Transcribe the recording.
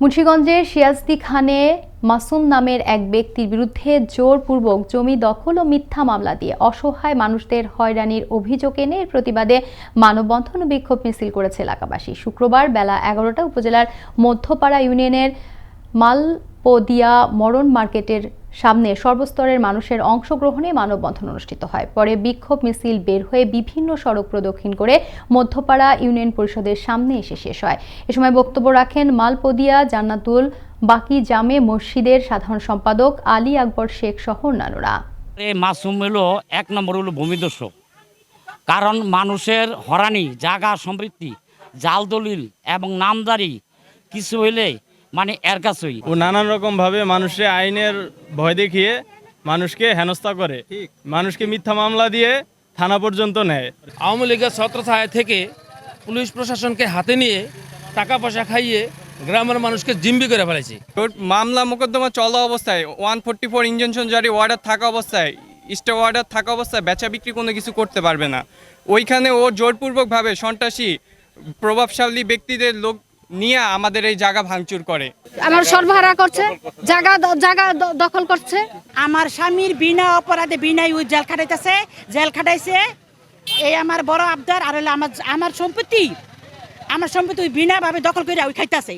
মুন্সীগঞ্জের সিয়াজদি খানে মাসুম নামের এক ব্যক্তির বিরুদ্ধে জোরপূর্বক জমি দখল ও মিথ্যা মামলা দিয়ে অসহায় মানুষদের হয়রানির অভিযোগ এনে এর প্রতিবাদে মানববন্ধন বিক্ষোভ মিছিল করেছে এলাকাবাসী। শুক্রবার বেলা এগারোটা উপজেলার মধ্যপাড়া ইউনিয়নের মালপদিয়া মরণ মার্কেটের সামনে সর্বস্তরের মানুষের অংশগ্রহণে মানববন্ধন অনুষ্ঠিত হয়। পরে বিক্ষোভ মিছিল বের হয়ে বিভিন্ন সড়ক প্রদক্ষিণ করে মধ্যপাড়া ইউনিয়ন পরিষদের সামনে এসে শেষ হয়। এ সময় বক্তব্য রাখেন মালপদিয়া, জান্নাতুল, বাকি জামে মসজিদের সাধারণ সম্পাদক আলী আকবর শেখ সহ অন্যান্যরা। মাসুম হলো এক নম্বর হলো ভূমিদস্য কারণ মানুষের হরানি জাগা সমৃদ্ধি, জাল দলিল এবং নামদারি কিছু হইলে মানে এর কাছেই। ও নানান রকম ভাবে মানুষে আইনের ভয় দেখিয়ে মানুষকে হেনস্থা করে। মানুষকে মিথ্যা মামলা দিয়ে থানা পর্যন্ত নেয়। আওয়ামী লীগের ছত্রছায়া থেকে পুলিশ প্রশাসনকে হাতে নিয়ে টাকা পয়সা খাইয়ে গ্রামের মানুষকে জিম্বি করে ফেলেছে। মামলা মোকদ্দমা চলা অবস্থায় ওয়ান ফোর্টি ফোর ইঞ্জেকশন জারি ওয়ার্ডার থাকা অবস্থায় স্টে ওয়ার্ডার থাকা অবস্থায় বেচা বিক্রি কোনো কিছু করতে পারবে না। ওইখানে ও জোরপূর্বকভাবে সন্ত্রাসী প্রভাবশালী ব্যক্তিদের লোক নিয়ে আমাদের এই জায়গা ভাঙচুর করে। আমার সরবরাহ করছে জায়গা জায়গা দখল করছে। আমার স্বামীর বিনা অপরাধে বিনাই ওই জেল খাটাইতেছে জেল খাটাইছে। এই আমার বড় আবদার আর হলো আমার আমার সম্পত্তি। আমার সম্পত্তি ওই বিনা ভাবে দখল করে ওই খাইতেছে।